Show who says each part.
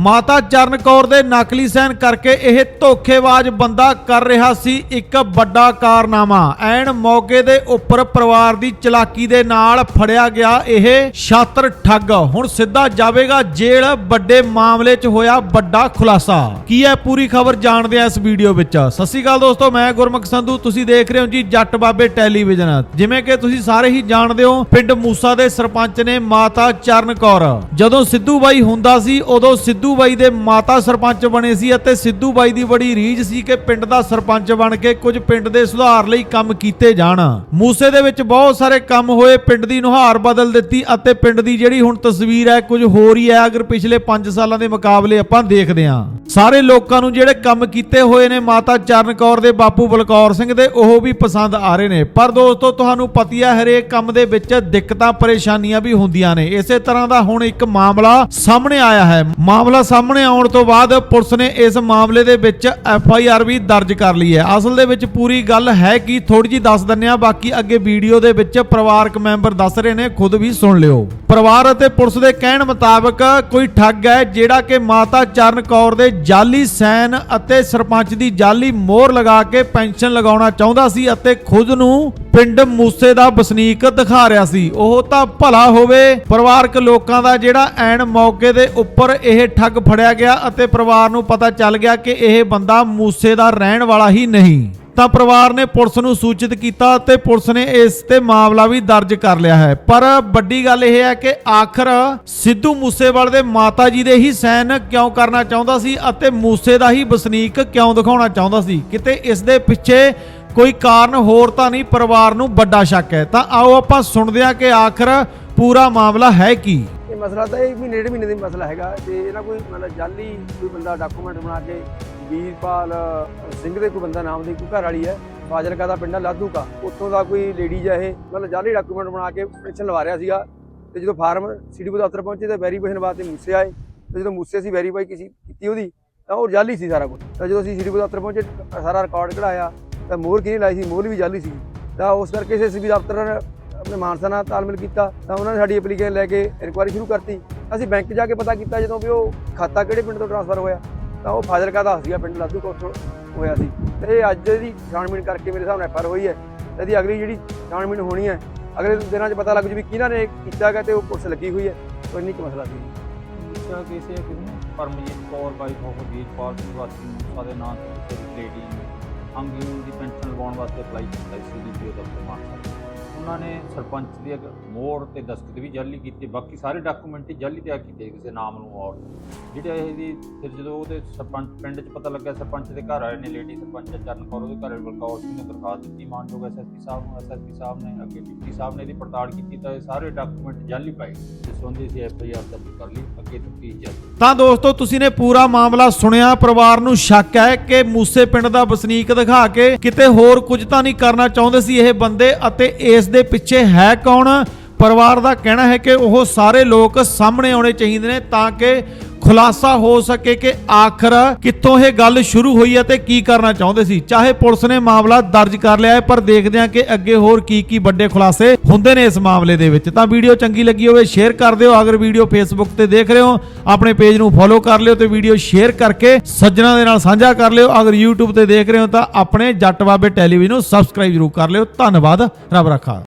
Speaker 1: ਮਾਤਾ ਚਰਨ ਕੌਰ ਦੇ ਨਕਲੀ ਸਾਈਨ ਕਰਕੇ ਇਹ ਧੋਖੇਬਾਜ਼ ਬੰਦਾ ਕਰ ਰਿਹਾ ਸੀ ਇੱਕ ਵੱਡਾ ਕਾਰਨਾਮਾ। ਐਨ ਮੌਕੇ ਦੇ ਉੱਪਰ ਪਰਿਵਾਰ ਦੀ ਚਲਾਕੀ ਦੇ ਨਾਲ ਫੜਿਆ ਗਿਆ ਇਹ ਛਾਤਰ ਠੱਗ। ਹੁਣ ਸਿੱਧਾ ਜਾਵੇਗਾ ਜੇਲ੍ਹ, ਵੱਡੇ ਮਾਮਲੇ 'ਚ ਹੋਇਆ ਵੱਡਾ ਖੁਲਾਸਾ। ਕੀ ਹੈ ਪੂਰੀ ਖਬਰ ਜਾਣਦੇ ਆ ਇਸ ਵੀਡੀਓ ਵਿੱਚ। ਸਤਿ ਸ਼੍ਰੀ ਅਕਾਲ ਦੋਸਤੋ, ਮੈਂ ਗੁਰਮੁਖ ਸੰਧੂ। ਤੁਸੀਂ ਦੇਖ ਰਹੇ ਹੋ ਜੀ ਜੱਟ ਬਾਬੇ ਟੈਲੀਵਿਜ਼ਨ। ਜਿਵੇਂ ਕਿ ਤੁਸੀਂ ਸਾਰੇ ਹੀ ਜਾਣਦੇ ਹੋ, ਪਿੰਡ ਮੂਸਾ ਦੇ ਸਰਪੰਚ ਨੇ ਮਾਤਾ ਚਰਨ ਕੌਰ। ਜਦੋਂ ਸਿੱਧੂ ਬਾਈ ਹੁੰਦਾ ਸੀ, ਉਦੋਂ ਸਿੱਧੂ ਬਾਈ ਦੇ ਮਾਤਾ ਸਰਪੰਚ ਬਣੇ ਸੀ ਅਤੇ ਸਿੱਧੂ ਬਾਈ ਦੀ ਬੜੀ ਰੀਝ ਸੀ ਕਿ ਪਿੰਡ ਦਾ ਸਰਪੰਚ ਬਣ ਕੇ ਕੁਝ ਪਿੰਡ ਦੇ ਸੁਧਾਰ ਲਈ ਕੰਮ ਕੀਤੇ ਜਾਣ। ਮੂਸੇ ਦੇ ਵਿੱਚ ਬਹੁਤ ਸਾਰੇ ਕੰਮ ਹੋਏ, ਪਿੰਡ ਦੀ ਨੁਹਾਰ ਬਦਲ ਦਿੱਤੀ ਅਤੇ ਪਿੰਡ ਦੀ ਜਿਹੜੀ ਹੁਣ ਤਸਵੀਰ ਹੈ, ਕੁਝ ਹੋਰ ਹੀ ਹੈ, ਅਗਰ ਪਿਛਲੇ 5 ਸਾਲਾਂ ਦੇ ਮੁਕਾਬਲੇ ਆਪਾਂ ਦੇਖਦੇ ਹਾਂ। ਸਾਰੇ ਲੋਕਾਂ ਨੂੰ ਜਿਹੜੇ ਕੰਮ ਕੀਤੇ ਹੋਏ ਨੇ, ਮਾਤਾ ਚਰਨ ਕੌਰ ਦੇ, ਬਾਪੂ ਬਲਕੌਰ ਸਿੰਘ ਦੇ, ਉਹ ਵੀ ਪਸੰਦ ਆ ਰਹੇ ਨੇ। ਪਰ ਦੋਸਤੋ, ਤੁਹਾਨੂੰ ਪਤੀ ਹੈ, ਹਰੇਕ ਕੰਮ ਦੇ ਵਿੱਚ ਦਿੱਕਤਾਂ, ਪਰੇਸ਼ਾਨੀਆਂ ਵੀ ਹੁੰਦੀਆਂ ਨੇ। ਇਸੇ ਤਰ੍ਹਾਂ ਦਾ ਹੁਣ ਇੱਕ ਮਾਮਲਾ ਸਾਹਮਣੇ ਆਇਆ ਹੈ। ਮਾਮਲਾ ਸਾਹਮਣੇ ਆਉਣ ਤੋਂ ਬਾਅਦ ਪੁਲਿਸ ਨੇ ਇਸ ਮਾਮਲੇ ਦੇ ਵਿੱਚ ਐਫ ਆਈ ਆਰ ਵੀ ਦਰਜ ਕਰ ਲਈ ਹੈ। ਅਸਲ ਦੇ ਵਿੱਚ ਪੂਰੀ ਗੱਲ ਹੈ ਕਿ ਥੋੜੀ ਜੀ ਦੱਸ ਦਿੰਨੇ ਆ ਬਾਕੀ ਅੱਗੇ ਵੀਡੀਓ ਦੇ ਵਿੱਚ ਪਰਿਵਾਰਕ ਮੈਂਬਰ ਦੱਸ ਰਹੇ ਨੇ, ਖੁਦ ਵੀ ਸੁਣ ਲਿਓ। ਪਰਿਵਾਰ ਅਤੇ ਪੁਲਿਸ ਦੇ ਕਹਿਣ ਮੁਤਾਬਕ ਕੋਈ ਠੱਗ ਹੈ ਜਿਹੜਾ ਕਿ ਮਾਤਾ ਚਰਨ ਕੌਰ ਦੇ ਜਾਲੀ ਸੈਨ ਅਤੇ ਸਰਪੰਚ ਦੀ ਜਾਲੀ ਮੋਹਰ ਲਗਾ ਕੇ ਪੈਨਸ਼ਨ ਲਗਾਉਣਾ ਚਾਹੁੰਦਾ ਸੀ ਅਤੇ ਖੁਦ ਨੂੰ ਪਿੰਡ ਮੂਸੇ ਦਾ ਵਸਨੀਕ ਦਿਖਾ ਰਿਹਾ ਸੀ। ਉਹ ਤਾਂ ਭਲਾ ਹੋਵੇ, ਪਰਿਵਾਰਕ ਲੋਕਾਂ ਦਾ ਜਿਹੜਾ ਐਨ ਮੌਕੇ ਦੇ ਉੱਪਰ ਇਹ ਠੱਗ ਫੜਿਆ ਗਿਆ ਅਤੇ ਪਰਿਵਾਰ ਨੂੰ ਪਤਾ ਚੱਲ ਗਿਆ ਕਿ ਇਹ ਬੰਦਾ ਮੂਸੇ ਦਾ ਰਹਿਣ ਵਾਲਾ ਹੀ ਨਹੀਂ। ਤਾਂ ਪਰਿਵਾਰ ਨੇ ਪੁਲਿਸ ਨੂੰ ਸੂਚਿਤ ਕੀਤਾ ਅਤੇ ਪੁਲਿਸ ਨੇ ਇਸ ਤੇ ਮਾਮਲਾ ਵੀ ਦਰਜ ਕਰ ਲਿਆ ਹੈ। ਪਰ ਵੱਡੀ ਗੱਲ ਇਹ ਹੈ ਕਿ ਆਖਰ ਸਿੱਧੂ ਮੂਸੇਵਾਲ ਦੇ ਮਾਤਾ ਜੀ ਦੇ ਹੀ ਸੈਨ ਕਿਉਂ ਕਰਨਾ ਚਾਹੁੰਦਾ ਸੀ ਅਤੇ ਮੂਸੇ ਦਾ ਹੀ ਵਸਨੀਕ ਕਿਉਂ ਦਿਖਾਉਣਾ ਚਾਹੁੰਦਾ ਸੀ? ਕਿਤੇ ਇਸ ਦੇ ਪਿੱਛੇ ਕੋਈ ਕਾਰਨ ਹੋਰ ਤਾਂ ਨਹੀਂ, ਪਰਿਵਾਰ ਨੂੰ ਵੱਡਾ ਸ਼ੱਕ ਹੈ। ਤਾਂ ਆਓ ਆਪਾਂ ਸੁਣਦੇ ਹਾਂ ਕਿ ਆਖਰ ਪੂਰਾ ਮਾਮਲਾ ਹੈ ਕੀ।
Speaker 2: ਇਹ ਮਸਲਾ ਤਾਂ ਇਹ ਮਹੀਨੇ ਡੇਢ ਮਹੀਨੇ ਦਾ ਹੀ ਮਸਲਾ ਹੈਗਾ। ਤੇ ਇਹਨਾਂ ਕੋਈ ਮਤਲਬ ਜਾਲੀ ਕੋਈ ਬੰਦਾ ਡਾਕੂਮੈਂਟ ਬਣਾ ਕੇ ਵੀਰਪਾਲ ਸਿੰਘ ਦੇ ਕੋਈ ਬੰਦਾ ਨਾਮ ਦੀ ਕੋਈ ਘਰ ਵਾਲੀ ਹੈ, ਫਾਜ਼ਿਲਕਾ ਦਾ ਪਿੰਡ ਹੈ, ਲਾਧੂ ਉੱਥੋਂ ਦਾ ਕੋਈ ਲੇਡੀ ਹੈ ਇਹ ਮਤਲਬ ਜਾਲੀ ਡਾਕੂਮੈਂਟ ਬਣਾ ਕੇ ਪੈਨਸ਼ਨ ਲਵਾ ਰਿਹਾ ਸੀਗਾ। ਤੇ ਜਦੋਂ ਫਾਰਮ ਸੀਡੀ ਦਫ਼ਤਰ ਪਹੁੰਚੇ ਤਾਂ ਵੈਰੀਫਿਕੇਸ਼ਨ ਵਾਸਤੇ ਮੂਸੇ ਆਏ। ਤੇ ਜਦੋਂ ਮੂਸੇ ਅਸੀਂ ਵੈਰੀਫਾਈ ਕੀਤੀ ਉਹਦੀ, ਤਾਂ ਉਹ ਜਾਲੀ ਸੀ ਸਾਰਾ ਕੁਝ ਤਾਂ ਜਦੋਂ ਅਸੀਂ ਸੀਡੀ ਦਫ਼ਤਰ ਪਹੁੰਚੇ, ਸਾਰਾ ਰਿਕਾਰਡ ਕਢਾਇਆ। ਤਾਂ ਮੋਹਰ ਕਿਹਨੇ ਲਾਈ ਸੀ? ਮੋਹਰ ਵੀ ਜਾਲੀ ਸੀ। ਤਾਂ ਉਸ ਕਰਕੇ ਇਸੇ ਸੀਬੀ ਦਫ਼ਤਰ ਨੇ ਆਪਣੇ ਮਾਨਸਾ ਨਾਲ ਤਾਲਮੇਲ ਕੀਤਾ। ਤਾਂ ਉਹਨਾਂ ਨੇ ਸਾਡੀ ਐਪਲੀਕੇਸ਼ਨ ਲੈ ਕੇ ਇਨਕੁਆਇਰੀ ਸ਼ੁਰੂ ਕਰਤੀ। ਅਸੀਂ ਬੈਂਕ ਜਾ ਕੇ ਪਤਾ ਕੀਤਾ ਜਦੋਂ ਵੀ ਉਹ ਖਾਤਾ ਕਿਹੜੇ ਪਿੰਡ ਤੋਂ ਟ੍ਰਾਂਸਫਰ ਹੋਇਆ। ਤਾਂ ਉਹ ਫਾਜ਼ਿਲਕਾ ਦਾ ਸੀਗਾ ਪਿੰਡ, ਲਾਧੂ ਕੋਟੋਂ ਹੋਇਆ ਸੀ। ਤੇ ਇਹ ਅੱਜ ਦੀ ਛਾਣਬੀਣ ਕਰਕੇ ਮੇਰੇ ਹਿਸਾਬ ਨਾਲ ਐਫਆਰ ਹੋਈ ਹੈ। ਤੇ ਇਹਦੀ ਅਗਲੀ ਜਿਹੜੀ ਛਾਣਬੀਣ ਹੋਣੀ ਹੈ, ਅਗਲੇ ਦਿਨਾਂ 'ਚ ਪਤਾ ਲੱਗ ਜੂ ਵੀ ਕਿਹਨਾਂ ਨੇ ਕੀਤਾ ਹੈਗਾ ਤੇ ਉਹ ਪੁਲਿਸ ਲੱਗੀ ਹੋਈ ਹੈ। ਕੋਈ ਨਹੀਂ ਮਸਲਾ ਸੀ
Speaker 3: ਦੂਸਰਾ ਕੇਸ ਇਹ ਕਿ ਪਰਮਜੀਤ ਕੌਰ ਬਾਈ ਉਹ ਵੀਰਪਾਲ ਸਿੰਘ ਵਾਸੀ, ਮੂਸਾ ਨਾਂ ਤੇ ਲੇਡੀ ਅੰਗਹੀਣ ਦੀ ਪੈਨਸ਼ਨ ਲਵਾਉਣ ਵਾਸਤੇ ਅਪਲਾਈ ਕੀਤਾ ਸੀ ਡੀਪੀਓ ਦਫ਼ਤਰ ਮਾਨਸਾ ਉਹਨਾਂ ਨੇ ਸਰਪੰਚ ਦੀ ਇੱਕ ਤੇ ਦਸਤਖਤ ਵੀ ਜਾਲੀ ਕੀਤੇ, ਬਾਕੀ ਸਾਰੇ ਡਾਕੂਮੈਂਟ ਹੀ ਜਾਲੀ ਤਿਆਰ ਕੀਤੇ ਕਿਸੇ ਨਾਮ ਨੂੰ ਔਰ। ਜਿਹੜੇ ਇਹਦੀ ਫਿਰ ਜਦੋਂ ਉਹਦੇ ਸਰਪੰਚ ਪਿੰਡ 'ਚ ਪਤਾ ਲੱਗਿਆ, ਸਰਪੰਚ ਦੇ ਘਰ ਆਏ ਨੇ ਲੇਡੀ ਸਰਪੰਚ ਚਰਨ ਕੌਰ ਉਹਦੇ ਘਰ, ਬਲਕੌਰ ਸਿੰਘ ਨੇ ਦਰਖਾਸਤ ਦਿੱਤੀ, ਮਾਨਯੋਗ ਐਸਐਸਪੀ ਸਾਹਿਬ ਨੂੰ ਐਸਐਸਪੀ ਸਾਹਿਬ ਨੇ, ਅੱਗੇ ਡਿਪਟੀ ਸਾਹਿਬ ਨੇ ਇਹਦੀ ਪੜਤਾਲ ਕੀਤੀ ਤਾਂ ਇਹ ਸਾਰੇ ਡਾਕੂਮੈਂਟ ਜਾਲੀ ਪਾਏ ਜਿਸ ਸੰਬੰਧੀ ਅਸੀਂ ਐਫਆਈਆਰ ਦਰਜ ਕਰ ਲਈ, ਅੱਗੇ ਤਫਤੀਸ਼ ਜਾਰੀ
Speaker 1: ਤਾਂ ਦੋਸਤੋ, ਤੁਸੀਂ ਨੇ ਪੂਰਾ ਮਾਮਲਾ ਸੁਣਿਆ, ਪਰਿਵਾਰ ਨੂੰ ਸ਼ੱਕ ਹੈ ਕਿ ਮੂਸੇ ਪਿੰਡ ਦਾ ਵਸਨੀਕ ਦਿਖਾ ਕੇ ਕਿਤੇ ਹੋਰ ਕੁਝ ਤਾਂ ਨਹੀਂ ਕਰਨਾ ਚਾਹੁੰਦੇ ਸੀ ਇਹ ਬੰਦੇ ਅਤੇ ਇਸ ਦੇ ਪਿੱਛੇ ਹੈ ਕੌਣ? ਪਰਿਵਾਰ ਦਾ ਕਹਿਣਾ ਹੈ ਕਿ ਉਹ ਸਾਰੇ ਲੋਕ ਸਾਹਮਣੇ ਆਉਣੇ ਚਾਹੀਦੇ ਨੇ ਤਾਂ ਕਿ ਖੁਲਾਸਾ ਹੋ ਸਕੇ ਕਿ ਆਖਰ ਕਿੱਥੋਂ ਇਹ ਗੱਲ ਸ਼ੁਰੂ ਹੋਈ ਹੈ ਤੇ ਕੀ ਕਰਨਾ ਚਾਹੁੰਦੇ ਸੀ। ਚਾਹੇ ਪੁਲਿਸ ਨੇ ਮਾਮਲਾ ਦਰਜ ਕਰ ਲਿਆ ਹੈ, ਪਰ ਦੇਖਦੇ ਹਾਂ ਕਿ ਅੱਗੇ ਹੋਰ ਕੀ ਕੀ ਵੱਡੇ ਖੁਲਾਸੇ ਹੁੰਦੇ ਨੇ ਇਸ ਮਾਮਲੇ ਦੇ ਵਿੱਚ। ਤਾਂ ਵੀਡੀਓ ਚੰਗੀ ਲੱਗੀ ਹੋਵੇ, ਸ਼ੇਅਰ ਕਰ ਦਿਓ। ਅਗਰ ਵੀਡੀਓ ਫੇਸਬੁੱਕ ਤੇ ਦੇਖ ਰਹੇ ਹੋ, ਆਪਣੇ ਪੇਜ ਨੂੰ ਫੋਲੋ ਕਰ ਲਿਓ ਤੇ ਵੀਡੀਓ ਸ਼ੇਅਰ ਕਰਕੇ ਸੱਜਣਾ ਦੇ ਨਾਲ ਸਾਂਝਾ ਕਰ ਲਿਓ। ਅਗਰ YouTube ਤੇ ਦੇਖ ਰਹੇ ਹੋ ਤਾਂ ਆਪਣੇ ਜੱਟ ਬਾਬੇ ਟੈਲੀਵਿਜ਼ਨ ਨੂੰ ਸਬਸਕ੍ਰਾਈਬ ਜ਼ਰੂਰ ਕਰ ਲਿਓ। ਧੰਨਵਾਦ। ਰੱਬ ਰੱਖਾ।